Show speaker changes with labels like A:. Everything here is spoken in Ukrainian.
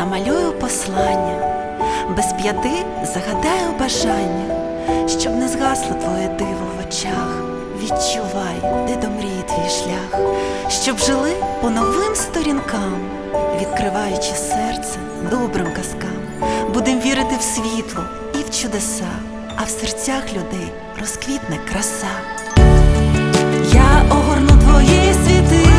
A: намалюю послання, без п'яти загадаю бажання, щоб не згасло твоє диво в очах. Відчувай, де до мрії твій шлях, щоб жили по новим сторінкам, відкриваючи серце добрим казкам, будем вірити в світло і в чудеса, а в серцях людей розквітне краса. Я огорну твої світи.